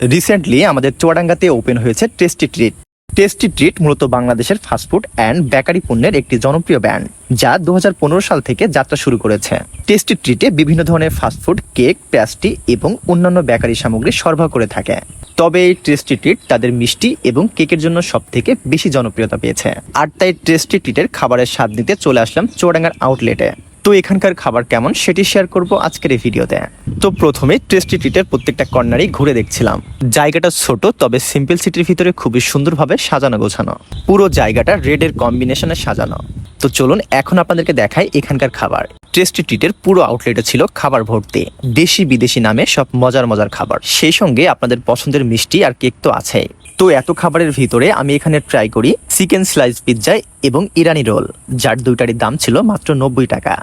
Recently আমাদের চুয়াডাঙ্গাতে open হয়েছে টেস্টি ট্রিট টেস্টি ট্রিট মূলত বাংলাদেশের ফাস্টফুড অ্যান্ড বেকারি পণ্যের একটি জনপ্রিয় ব্র্যান্ড যা দু হাজার পনেরো সাল থেকে যাত্রা শুরু করেছে। টেস্টি ট্রিটে বিভিন্ন ধরনের ফাস্টফুড কেক প্যাস্ট্রি এবং অন্যান্য বেকারি সামগ্রী সরবরাহ করে থাকে। তবে এই টেস্টি ট্রিট তাদের মিষ্টি এবং কেকের জন্য সব থেকে বেশি জনপ্রিয়তা পেয়েছে। আর তাই টেস্টি ট্রিটের খাবারের স্বাদ নিতে চলে আসলাম চুয়াডাঙ্গার আউটলেটে তো এখানকার খাবার কেমন সেটি শেয়ার করব আজকের এই ভিডিওতে। তো প্রথমে টেস্টি ট্রিটের প্রত্যেকটা কর্নারই ঘুরে দেখছিলাম। জায়গাটা ছোট, তবে সিম্পল সিটির ভিতরে খুবই সুন্দরভাবে সাজানো গোছানো। পুরো জায়গাটা রেডের কম্বিনেশনে সাজানো। তো চলুন এখন আপনাদেরকে দেখাই এখানকার খাবার। টেস্টি ট্রিটের পুরো আউটলেটে ছিল খাবার ভর্তি দেশি বিদেশি নামে সব মজার মজার খাবার। সেই সঙ্গে আপনাদের পছন্দের মিষ্টি আর কেক তো আছেই। তো এত খাবারের ভিতরে আমি এখানে ট্রাই করি চিকেন স্লাইস পিৎজা এবং ইরানি রোল, যার দুইটারই দাম ছিল মাত্র নব্বই টাকা।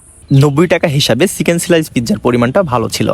নব্বই টাকা হিসাবে চিকেন স্লাইস পিৎজার পরিমাণটা ভালো ছিল।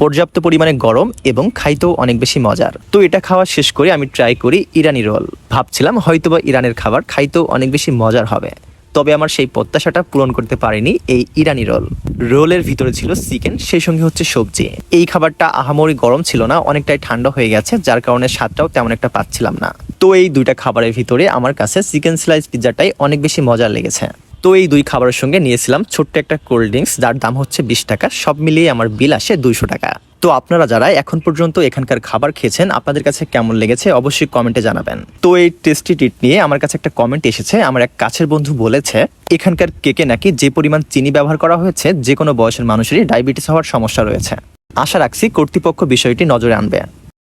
পর্যাপ্ত পরিমাণে গরম এবং খাইতেও অনেক বেশি মজার। তো এটা খাওয়া শেষ করে আমি ট্রাই করি ইরানি রোল। ভাবছিলাম হয়তোবা ইরানের খাবার খাইতেও অনেক বেশি মজার হবে। তবে আমার সেই প্রত্যাশাটা পূরণ করতে পারেনি এই ইরানি রোল। রোলের ভিতরে ছিল চিকেন, সেই সঙ্গে হচ্ছে সবজি। এই খাবারটা আহামরি গরম ছিল না, অনেকটাই ঠান্ডা হয়ে গেছে, যার কারণে স্বাদটাও তেমন একটা পাচ্ছিলাম না। তো এই দুইটা খাবারের ভিতরে আমার কাছে চিকেন স্লাইস পিৎজাটাই অনেক বেশি মজা লেগেছে। তো এই দুই খাবারের সঙ্গে নিয়েছিলাম ছোট্ট একটা কোল্ড ড্রিঙ্কস যার দাম হচ্ছে বিশ টাকা। সব মিলিয়ে আমার বিল আসে দুইশো টাকা। তো আপনারা যারা এখন পর্যন্ত এখানকার খাবার খেয়েছেন, আপনাদের কাছে কেমন লেগেছে অবশ্যই কমেন্টে জানাবেন। তো এই টেস্টি টিট নিয়ে আমার কাছে একটা কমেন্ট এসেছে। আমার এক কাছের বন্ধু বলেছে, এখানকার কেকে নাকি যে পরিমাণ চিনি ব্যবহার করা হয়েছে, যে কোনো বয়সের মানুষেরই ডায়াবেটিস হওয়ার সমস্যা রয়েছে। আশা রাখছি কর্তৃপক্ষ বিষয়টি নজরে আনবে।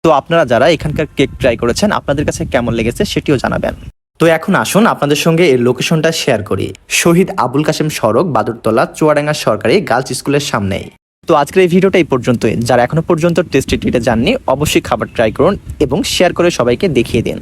তো আপনারা যারা এখানকার কেক ট্রাই করেছেন, আপনাদের কাছে কেমন লেগেছে সেটিও জানাবেন। তো এখন আসুন আপনাদের সঙ্গে এর লোকেশনটা শেয়ার করি। শহীদ আবুল কাশেম সড়ক, বাদুরতলা, চুয়াডাঙ্গা সরকারি গার্লস স্কুলের সামনে তো আজকের এই ভিডিওটা এই পর্যন্তই। যারা এখনও পর্যন্ত টেস্টি ট্রিটে যাননি, অবশ্যই খাবার ট্রাই করুন এবং শেয়ার করে সবাইকে দেখিয়ে দিন।